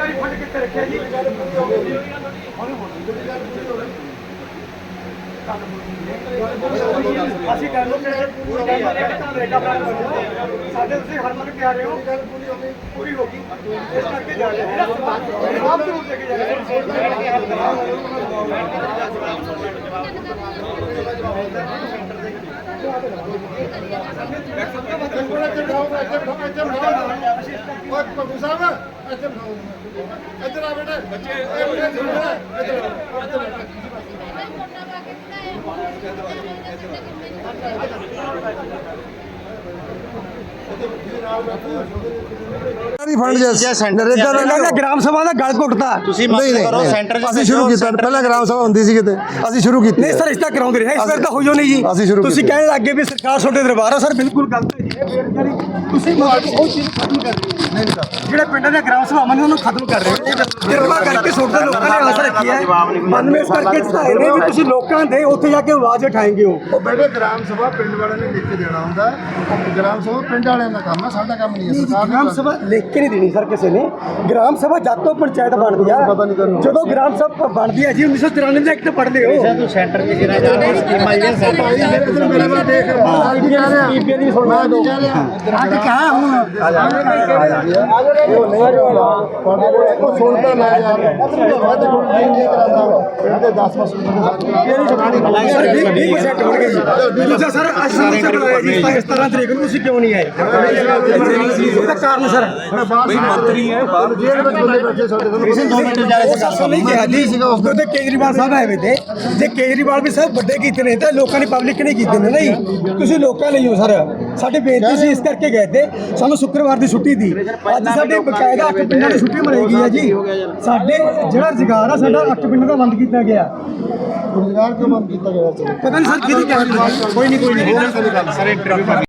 ਸਰਕਾਰੀ ਫੰਡ ਕਿੱਥੇ ਰੱਖਿਆ ਜੀ ਅਸੀਂ ਕਰ ਲੋ ਕਿ ਸਾਡੇ ਤੁਸੀਂ ਹਰ ਮਨ ਕੇ ਆ ਰਹੇ ਹੋ ਪੂਰੀ ਹੋ ਗਈ। ਇਸ ਕਰਕੇ ਜਾ ਰਹੇ ਹਾਂ। ਆਪ ਨੂੰ ਲੈ ਕੇ ਜਾ ਰਹੇ ਓਏ ਪੱਪੂ ਸਾਹਿਬ ਇੱਥੇ ਬਿਠਾਓ ਇੱਧਰ ਆ ਬੇਟੇ। ਬੱਚੇ ਇੱਧਰ ਨਹੀਂ ਫੰਡ ਜੇ ਸੈਂਟਰ ਨਰੇਗਾ ਦਾ ਇਹਨਾਂ ਗ੍ਰਾਮ ਸਭਾ ਦਾ ਗਲ ਘੁੱਟਦਾ। ਤੁਸੀਂ ਨਹੀਂ ਮਦਦ ਕਰੋ ਨਹੀਂ। ਸੈਂਟਰ ਅਸੀਂ ਸ਼ੁਰੂ ਕੀਤਾ ਪਹਿਲਾਂ ਗ੍ਰਾਮ ਸਭਾ ਹੁੰਦੀ ਸੀ ਕਿਤੇ। ਅਸੀਂ ਸ਼ੁਰੂ ਕੀਤੀ। ਨਹੀਂ ਸਰ ਇਸ ਤਰ੍ਹਾਂ ਕਰਾਉਂਦੇ ਰਹੇ। ਇਸ ਵਾਰ ਤਾਂ ਹੋਈਓ ਨਹੀਂ ਜੀ। ਅਸੀਂ ਸ਼ੁਰੂ ਤੁਸੀਂ। ਕਹਿਣ ਲੱਗੇ ਵੀ ਸਰਕਾਰ ਤੁਹਾਡੇ ਦਰਬਾਰ ਆ ਸਰ ਬਿਲਕੁਲ ਗਲਤ ਹੈ ਤੁਸੀਂ ਉਹ ਚੀਜ਼ ਖਤਮ ਕਰ ਰਹੇ ਹੋ ਨਹੀਂ ਸਰ ਜਿਹੜੇ ਪਿੰਡਾਂ ਦੇ ਗ੍ਰਾਮ ਸਭਾਵਾਂ ਨੇ ਉਹਨੂੰ ਖਤਮ ਕਰ ਰਹੇ ਹੋ ਕਿਰਪਾ ਕਰਕੇ ਤੁਹਾਡੇ ਲੋਕਾਂ ਨੇ ਆਸ ਰੱਖੀ ਹੈ। ਬੰਨਵੇਂ ਇਸ ਕਰਕੇ ਚੜਾਏ ਨੇ ਵੀ ਤੁਸੀਂ ਲੋਕਾਂ ਦੇ ਉੱਥੇ ਜਾ ਕੇ ਆਵਾਜ਼ ਉਠਾਏਂਗੇ ਉਹ। ਬੇਟੇ ਗ੍ਰਾਮ ਸਭਾ ਪਿੰਡ ਵਾਲਿਆਂ ਨੇ ਲਿਖ ਕੇ ਦੇਣਾ ਹੁੰਦਾ। ਗ੍ਰਾਮ ਸਭਾ ਪਿੰਡ ਵਾਲਿਆਂ ਦਾ ਕੰਮ ਹੈ ਸਾਡਾ ਕੰਮ ਨਹੀਂ ਹੈ ਸਰਕਾਰ ਗ੍ਰਾਮ ਨੇ ਸਭਾ ਲਿਖ ਕੇ ਨਹੀਂ ਦੇਣੀ ਸਰ ਕਿਸੇ ਨੇ। ਗ੍ਰਾਮ ਸਭਾ ਜਦ ਤੋਂ ਪੰਚਾਇਤ ਬਣਦੀ ਆ ਪਤਾ ਨਹੀਂ ਤੈਨੂੰ। ਜਦੋਂ ਗ੍ਰਾਮ ਸਭਾ ਬਣਦੀ ਹੈ ਜੀ 1994 ਦਾ ਐਕਟ ਪੜ੍ਹਦੇ ਹੋ ਤੂੰ ਸੈਂਟਰ ਚ ਜਿਹੜਾ ਜਾ ਰਿਹਾ ਸਕੀਮਾਂ ਜਿਹੜੀਆਂ ਭਾਈ ਸੈਂਟਰ ਇੱਧਰ ਮੇਰੇ ਵੱਲ ਦੇਖ ਮੈਂ ਕੀ ਕਹਿ ਰਿਹਾ। ਬੀਬੀ ਦੀ ਸੁਣਵਾ ਦੋ। ਅੱਜ ਕਹਾ ਹੁਣ। ਉਹ ਨਹੀਂ ਸੁਣਦਾ ਮੈਂ ਯਾਰ। ਵੱਧ ਗੁਣ ਨਹੀਂ ਕਰਾਂਦਾ ਦੇ 10 ਪਾਸ ਸਰ 20% ਹੋਣਗੇ ਜੀ ਦੂਜਾ ਸਰ ਅੱਜ ਸਮੋਸਾ ਬਣਾਇਆ ਜੀ 17 ਤਰੀਕ ਨੂੰ ਤੁਸੀਂ ਕਿਉਂ ਨਹੀਂ ਆਏ? ਉਹਦਾ ਕਾਰਨ ਸਰ। ਬਈ ਮੰਤਰੀ ਹੈ ਬਾਹਰ ਜੇਲ੍ਹ ਵਿੱਚ ਬੰਦੇ ਬੈਠੇ ਸਾਡੇ ਕੋਲ। ਕਿਸੇ 2 ਮਿੰਟ ਜਾ ਉਹ ਸਾਸੋ ਨਹੀਂ ਕਿਹਾ ਜੀ। ਉਦੋਂ ਤੇ ਕੇਜਰੀਵਾਲ ਸਾਹਿਬ ਆਏ ਵੇ ਤੇ। ਜੇ ਕੇਜਰੀਵਾਲ ਵੀ ਸਭ ਵੱਡੇ ਕੀਤੇ ਨੇ ਤਾਂ ਲੋਕਾਂ ਨੇ ਪਬਲਿਕ ਨੇ ਕੀਤੇ ਨੇ ਨਹੀਂ? ਤੁਸੀਂ ਲੋਕਾਂ ਲਈ ਹੋ ਸਰ। ਸਾਡੇ ਬੇਨਤੀ ਸੀ ਇਸ ਕਰਕੇ ਗਏ ਤੇ ਸਾਨੂੰ ਸ਼ੁੱਕਰਵਾਰ ਦੀ ਛੁੱਟੀ ਦੀ। ਅੱਜ ਸਾਡੇ ਬਕਾਇਦਾ ਅੱਠ ਪਿੰਡਾਂ ਦੀ ਛੁੱਟੀ ਮਨਾਈ ਗਈ ਹੈ ਜੀ। ਸਾਡੇ ਜਿਹੜਾ ਰੁਜ਼ਗਾਰ ਆ ਸਾਡਾ ਅੱਠ ਪਿੰਡਾਂ ਦਾ ਬੰਦ ਕੀਤਾ ਗਿਆ। ਰੁਜ਼ਗਾਰ ਕਿਉਂ ਬੰਦ ਕੀਤਾ ਗਿਆ? ਪਤਾ ਨਹੀਂ ਸਰ ਕਿਹਦੀ ਕਹਿ ਕੋਈ ਨਹੀਂ ਕੋਈ ਨਹੀਂ